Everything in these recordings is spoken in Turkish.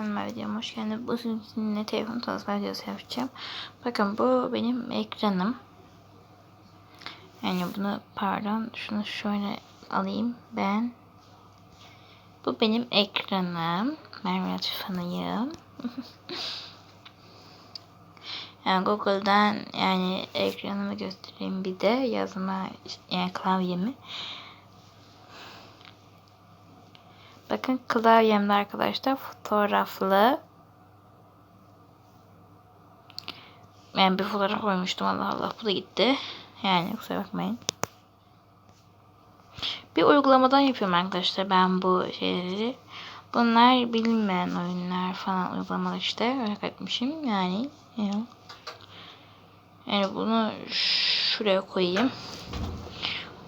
kanalıma videoma hoş geldiniz. Bu sizinle telefon tanıtma videosu yapacağım. Bakın bu benim ekranım. Yani bunu pardon şunu şöyle alayım ben. Bu benim ekranım. Merve Fanıyım. yani Google'dan yani ekranımı göstereyim bir de yazma yani klavyemi. Bakın klavyemde arkadaşlar fotoğraflı. Ben bir fotoğraf koymuştum Allah Allah bu da gitti. Yani kusura bakmayın. Bir uygulamadan yapıyorum arkadaşlar ben bu şeyleri. Bunlar bilinmeyen oyunlar falan uygulamalar işte. Öyle kaydetmişim yani. Yani bunu şuraya koyayım.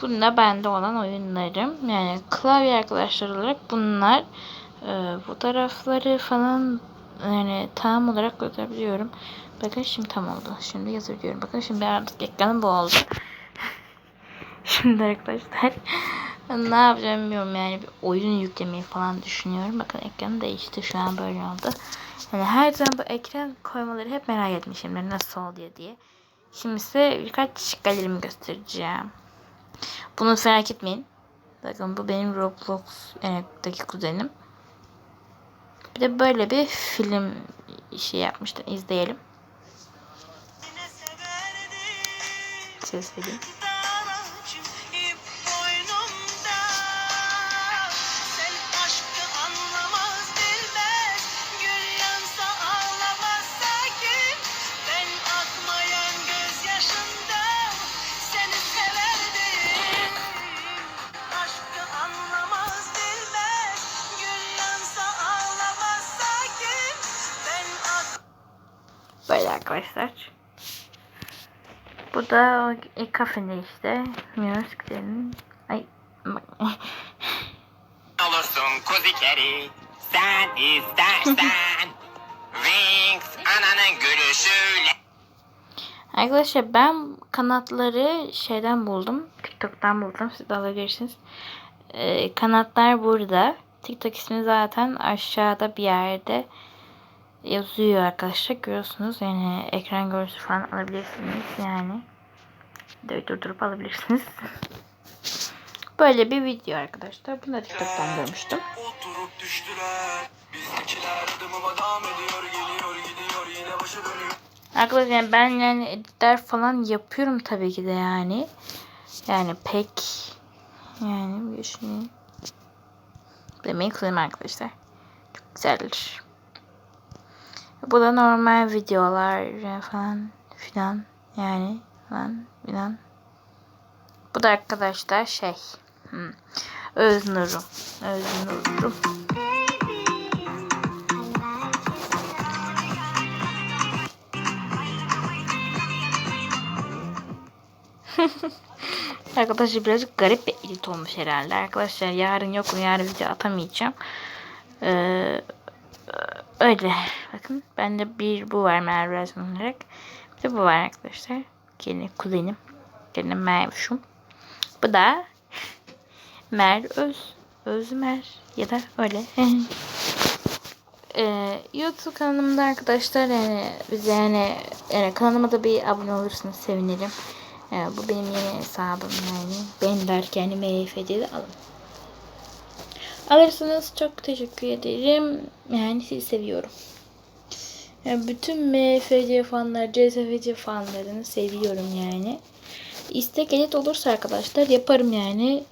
Bunda bende olan oyunlarım. Yani klavye arkadaşlar olarak bunlar e, fotoğrafları falan yani tam olarak görebiliyorum. Bakın şimdi tam oldu. Şimdi yazabiliyorum. Bakın şimdi artık ekranım bu oldu. şimdi arkadaşlar ne yapacağım bilmiyorum yani bir oyun yüklemeyi falan düşünüyorum. Bakın ekranı değişti. Şu an böyle oldu. Yani her zaman bu ekran koymaları hep merak etmişimdir. Nasıl oluyor diye. Şimdi size birkaç galerimi göstereceğim. Bunu merak etmeyin. Bakın bu benim Roblox'taki kuzenim. Bir de böyle bir film şey yapmıştı. İzleyelim. Ses vereyim. Böyle arkadaşlar. Bu da o ilk kafede işte. Müziklerin. Ay. olursun kuzi keri sen istersen Wings ananın gülüşüyle Arkadaşlar ben kanatları şeyden buldum. TikTok'tan buldum. Siz de alabilirsiniz. Ee, kanatlar burada. TikTok ismi zaten aşağıda bir yerde yazıyor arkadaşlar. Görüyorsunuz. Yani ekran görüntüsü falan alabilirsiniz. Yani durdurup alabilirsiniz. Böyle bir video arkadaşlar. Bunu da TikTok'tan görmüştüm. Oturup düştüler. Bizimkiler adımıma devam ediyor. Geliyor gidiyor yine başa dönüyor. Arkadaşlar yani ben yani editler falan yapıyorum tabii ki de yani. Yani pek yani bir düşüneyim. Demeyi kılayım arkadaşlar. Çok güzeldir. Bu da normal videolar falan filan yani falan filan. Bu da arkadaşlar şey. Hmm. Öznur'um. Öznur'um. Arkadaşlar birazcık garip bir edit olmuş herhalde. Arkadaşlar yarın yok mu yarın video atamayacağım. Ee, öyle. Bakın bende bir bu var Merve olarak. Bir de bu var arkadaşlar. Kendi kuzenim. Kendi Mervuş'um. Bu da Mer Öz. Özmer ya da öyle. ee, YouTube kanalımda arkadaşlar yani biz yani, yani kanalıma da bir abone olursanız sevinirim. Ee, bu benim yeni hesabım yani. Ben derken MFC'de de alın. Alırsanız çok teşekkür ederim. Yani sizi seviyorum. Yani bütün MFC fanlar, CSFC fanlarını seviyorum yani. İstek edit olursa arkadaşlar yaparım yani.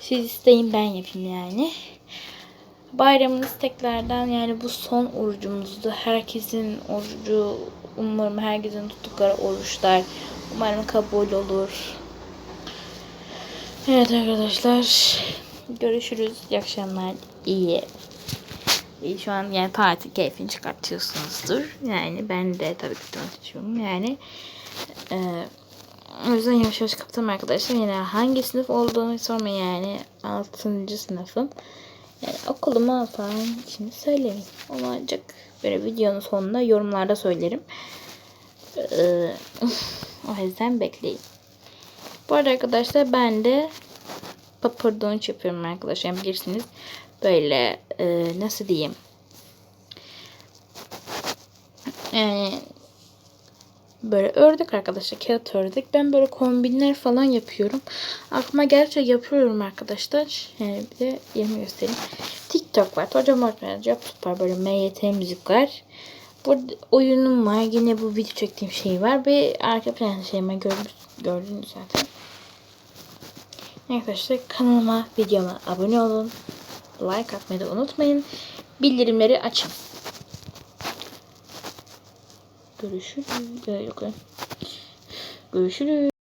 Siz isteyin ben yapayım yani. Bayramınız tekrardan yani bu son orucumuzdu. Herkesin orucu umarım herkesin tuttukları oruçlar umarım kabul olur. Evet arkadaşlar görüşürüz. İyi akşamlar. İyi. İyi şu an yani tatil keyfini çıkartıyorsunuzdur. Yani ben de tabii ki tanıtıyorum. Yani e, o yüzden yavaş yavaş kapatalım arkadaşlar. Yani hangi sınıf olduğunu sormayın yani. 6. sınıfım. Yani okulumu falan şimdi söylemeyin. Onu ancak böyle videonun sonunda yorumlarda söylerim. Ee, o yüzden bekleyin. Bu arada arkadaşlar ben de papırdonç yapıyorum arkadaşlar. Bilirsiniz böyle e, nasıl diyeyim Yani böyle ördek arkadaşlar. Kağıt ördek. Ben böyle kombinler falan yapıyorum. Aklıma gerçekten yapıyorum arkadaşlar. Yani bir de yemin göstereyim. TikTok var. Hocam öğretmen YouTube var. Böyle MYT müzik var. Burada oyunum var. Yine bu video çektiğim şey var. Ve arka plan şeyimi gördünüz, gördünüz zaten. Arkadaşlar kanalıma, videoma abone olun. Like atmayı da unutmayın. Bildirimleri açın. Görüşürüz. Ee, Yok. Görüşürüz.